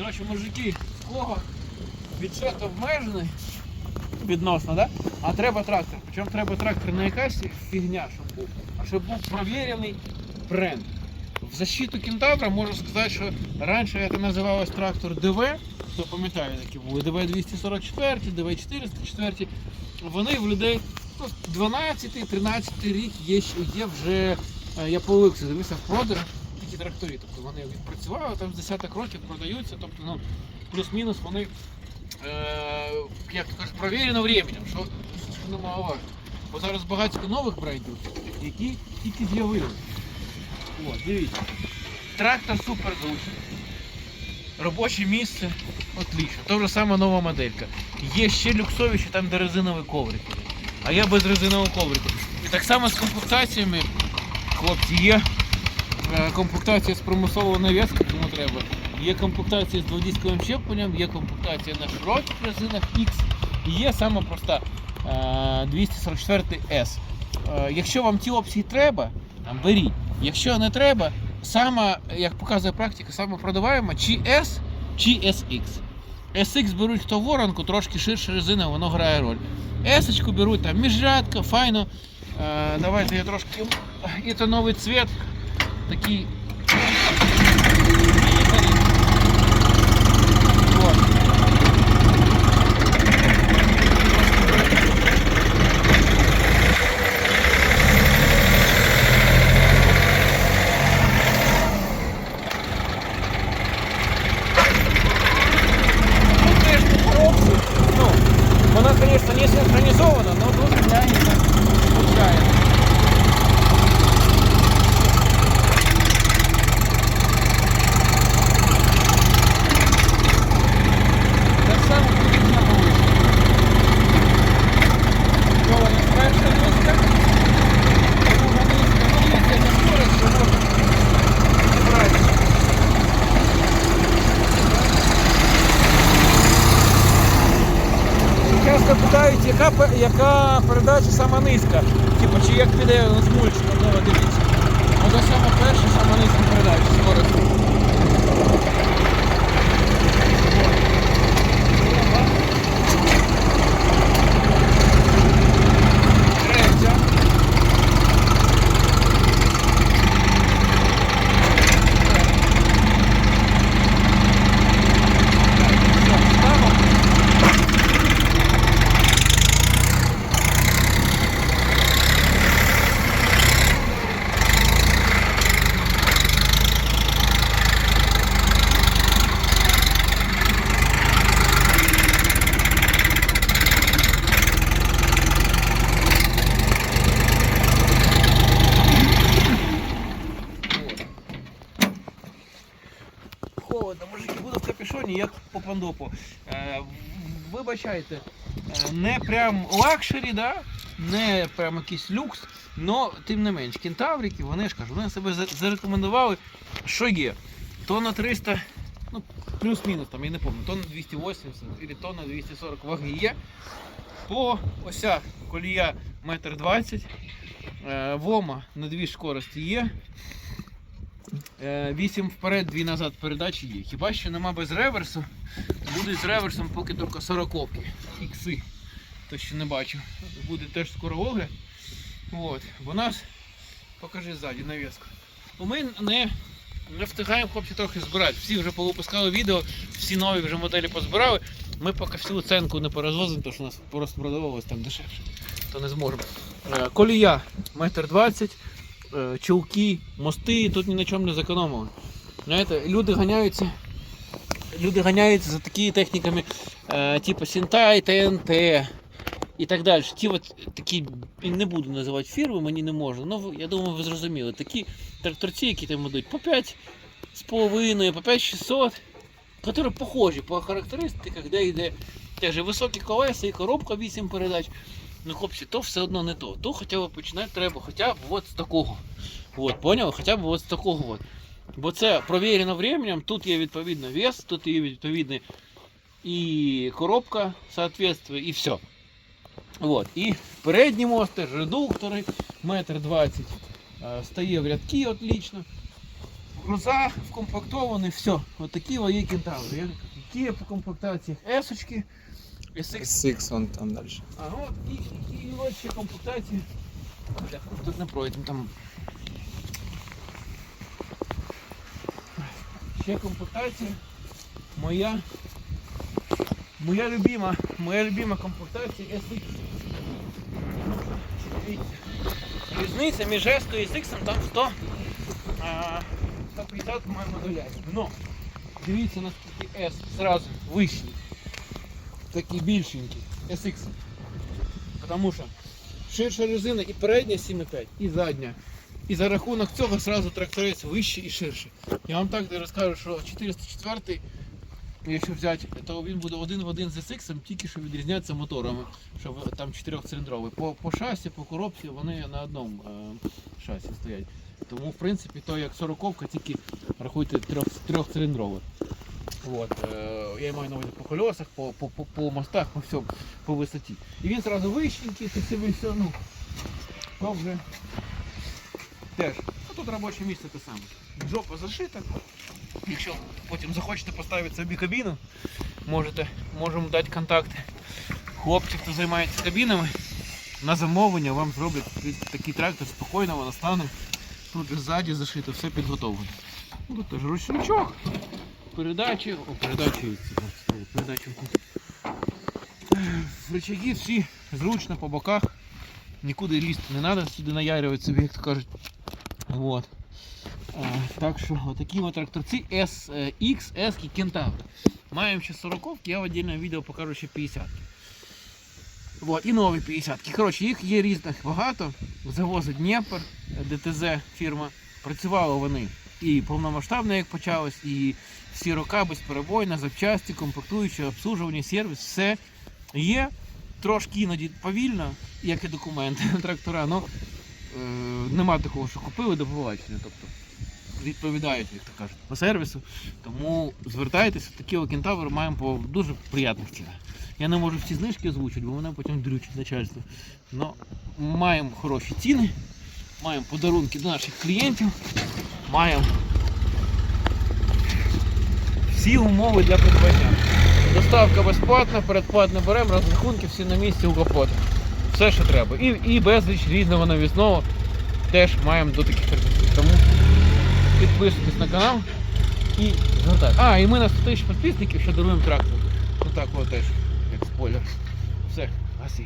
Коротше, мужики, кого бюджет обмежений відносно, да? а треба трактор. Причому треба трактор не якась фігня, щоб був, а щоб був провірений бренд. В защиту кентавра можу сказати, що раніше це називалось трактор ДВ, хто пам'ятає, такі були ДВ 244, ДВ 404. Вони в людей ну, 12-13 рік є, є вже, е, я по дивився в продаж такі. Тобто вони відпрацювали, там з десяток років продаються, тобто ну, плюс-мінус вони, е, як кажуть, провірено временем, що, що немаловажно. Бо зараз багато нових брендів, які тільки з'явилися. Дивіться. Трактор супер зручний. Робоче місце отлично. То же саме нова моделька. Є ще люксовіші там, де резиновий коврик. А я без резинового коврику. І так само з комплектаціями, хлопці, є комплектація з примусового нав'язки, кому треба. Є комплектація з дводісковим щепленням, є комплектація на широких резинах X. І є саме проста е, 244 S. Е, Якщо вам ті опції треба, там, беріть. Якщо не треба, саме, як показує практика, саме продаваємо чи S, чи SX. SX беруть хто воронку, трошки ширша резина, воно грає роль. S беруть там міжрядка, файно. Е, давайте я трошки. І це новий цвет. Такий. Вот. Ну, конечно, коробки. Ну, вона, конечно, не синхронизована, но тут глянется, случайно. Так само потрібно повище. Нова перша низка, друга низка, ну є ця скорость, що можна брати. Часто питають, яка, яка передача сама низька. Типу, чи як піде з мульчика, ну дивіться. Оце саме перша, сама низька передача скорості. Третя. Так, все, ставимо. Холодно, мужики, буду в капюшоні, як по пандопу. Е, вибачайте, е, не прям лакшері, да? не прям якийсь люкс, але тим не менш, кентаврики, вони ж кажу, вони себе зарекомендували, що є. Тонна 300, ну, плюс-мінус, там, я не пам'ятаю, тонна 280 або тонна 240 ваги є. По осях колія 1,20 м, е, вома на дві скорості є. 8 вперед, 2 назад передачі є. Хіба що нема без реверсу. Буде з реверсом поки тільки 40 ікси. То ще не бачу. Буде теж скоро огляд. От. Бо нас покажи ззаді навіску. Бо ми не, не встигаємо хлопці трохи збирати. Всі вже повипускали відео, всі нові вже моделі позбирали. Ми поки всю оценку не перезвозимо, тому що у нас просто продавалось там дешевше. То не зможемо. Е, Колія 1,20 м е, чулки, мости, тут ні на чому не зекономили. Знаєте, люди ганяються. Люди ганяються за такими техніками, е, типу Сінтай, ТНТ і так далі. Ті от такі, не буду називати фірми, мені не можна. Ну, я думаю, ви зрозуміли. Такі тракторці, які там йдуть по 5 з половиною, по 5600, які похожі по характеристиках, де йде теж високі колеса, і коробка 8 передач. Ну, хлопці, то все одно не то. То хоча б починати треба хоча б от з такого. От, поняли? Хоча б от з такого. От. Бо це провірено временем, тут є відповідно вес, тут є відповідний і коробка соответствує, і все. Вот. І передні мост редуктори, метр двадцять. Е, Стає в рядки отлично. круза, вкомплектований, все. От такі є кентаври. Які по комплектації S-очки, SX. SX вон там далі. А от і, і, і ось ще комплектації. Бляха, тут не пройдемо там. Ще комплектація. Моя. Моя любима, моя любима комплектація SX. Дивіться. Різниця між S і SX там 100, а, 150 по-моєму долясів. Но дивіться наскільки S зразу вищий. Такий більшенький. SX. Тому що ширша резина і передня 7,5, і задня. І за рахунок цього зразу тракторець вищий і ширший. Я вам так розкажу, що 404 Якщо взяти, то він буде один в один з SX, тільки що відрізняється моторами, що там чотирьохциліндровий. По, по шасі, по коробці вони на одному е, шасі стоять. Тому в принципі то як сороковка, тільки рахуйте трьох, трьохциліндровий. От, е, я маю на увазі по колесах, по, по, по, по мостах, по всьому, по висоті. І він зразу вищенький, ти собі все, ну, то теж. А тут робоче місце те саме. Жопа зашита. Якщо потім захочете поставити собі кабіну, можете, можемо дати контакти хлопців, хто займається кабінами. На замовлення вам зроблять такий- трактор, спокійно вона стане. Тут ззаді зашито, все підготовлено. Ну, Тут теж ручничок, передачі, о, передачі, передачі. Е, Рычаги всі зручно по боках. Нікуди лізти не треба, сюди наярювати собі, як то кажуть. Вот. Е, Так що отакі от тракторці SX, S і Кентавр. Маємо ще 40 я в отдельному відео покажу ще 50. Вот, і нові 50. Коротше, їх є різних багато. Завозить Дніпр, ДТЗ фірма. Працювали вони і повномасштабно, як почалось, і всі роки безперебойно, запчасті, комплектуючі, обслужування, сервіс, все є. Трошки іноді повільно, як і документи трактора, але е, нема такого, що купили до побачення. Тобто відповідають, як то кажуть, по сервісу. Тому звертайтеся, такі кентаври маємо по дуже приємних цінах. Я не можу всі знижки озвучити, бо мене потім дрючить начальство. Но маємо хороші ціни, маємо подарунки до наших клієнтів, маємо всі умови для придбання. Доставка безплатна, передплатно беремо, розрахунки всі на місці у капота. Все, що треба. І, і безліч різного навісного теж маємо до таких тракторів. Тому підписуйтесь на канал і звертайтесь. А, і ми на 100 тисяч підписників ще даруємо трактор. Ну так, от теж, як спойлер. Все, гасі.